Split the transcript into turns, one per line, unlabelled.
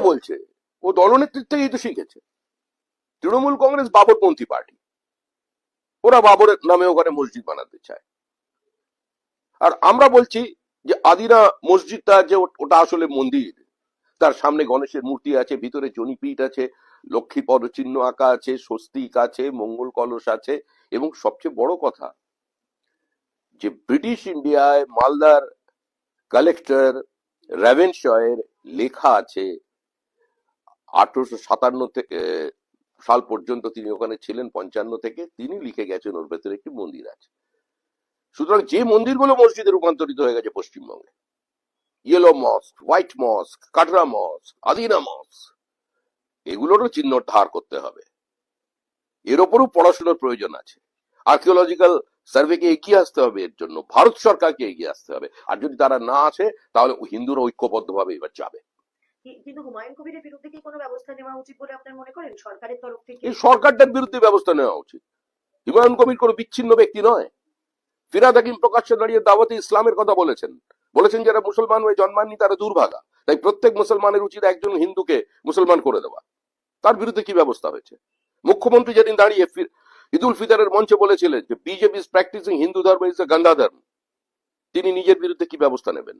বলছে। ও দলনেতৃত্বেই তো শিখেছে। তৃণমূল কংগ্রেস বাবরপন্থী পার্টি। ওরা বাবরের নামে ওখানে মসজিদ বানাতে চায়। আর আমরা বলছি যে আদিনা মসজিদটা যে ওটা আসলে মন্দির। তার সামনে গণেশের মূর্তি আছে, ভিতরে জনিপীঠ আছে, লক্ষ্মী পদচিহ্ন আঁকা আছে, স্বস্তিক আছে, মঙ্গল কলস আছে এবং সবচেয়ে বড় কথা যে ব্রিটিশ ইন্ডিয়ায় মালদার কালেক্টর রেভেনশয়ের লেখা আছে আঠারোশো সাতান্ন সাল পর্যন্ত তিনি ওখানে ছিলেন, পঞ্চান্ন থেকে। তিনি লিখে গেছেন, ওর ভেতরে একটি মন্দির আছে। সুতরাং যে মন্দিরগুলো মসজিদে রূপান্তরিত হয়ে গেছে পশ্চিমবঙ্গে yellow mosque white mosque Katra mosque Adina mosque এগুলোরও চিহ্ন ধার করতে হবে। এর ওপরও পড়াশোনার প্রয়োজন আছে। আর্কিওলজিক্যাল সার্ভেকে এগিয়ে আসতে হবে, এর জন্য ভারত সরকারকে এগিয়ে আসতে হবে। আর যদি তারা না আসে, তাহলে হিন্দুরা ঐক্যবদ্ধভাবে এবার যাবে।
কিন্তু হুমায়ুন কবিরের বিরুদ্ধে কি কোনো ব্যবস্থা নেওয়া উচিত বলে আপনার মনে করেন? সরকারের তরফ থেকে?
এই সরকারটার বিরুদ্ধে ব্যবস্থা নেওয়া উচিত। হুমায়ুন কবির কোনো বিচ্ছিন্ন ব্যক্তি নয়। ফিরাদ হাকিম প্রকাশ্যে দাঁড়িয়ে দাওয়াতে ইসলামের কথা বলেছেন। বলেছেন যারা মুসলমান হয়ে জন্মাননি, তারা দুর্ভাগা। তাই প্রত্যেক মুসলমানের উচিত একজন হিন্দুকে মুসলমান করে দেওয়া। তার বিরুদ্ধে কি ব্যবস্থা হয়েছে? মুখ্যমন্ত্রী যেদিন দাঁড়িয়ে ঈদুল ফিতরের মঞ্চে বলেছিলেন যে বিজেপি ইজ প্র্যাকটিসিং হিন্দু ধর্ম ইজ এ গান্ধা ধর্ম। তিনি নিজের বিরুদ্ধে কি ব্যবস্থা নেবেন?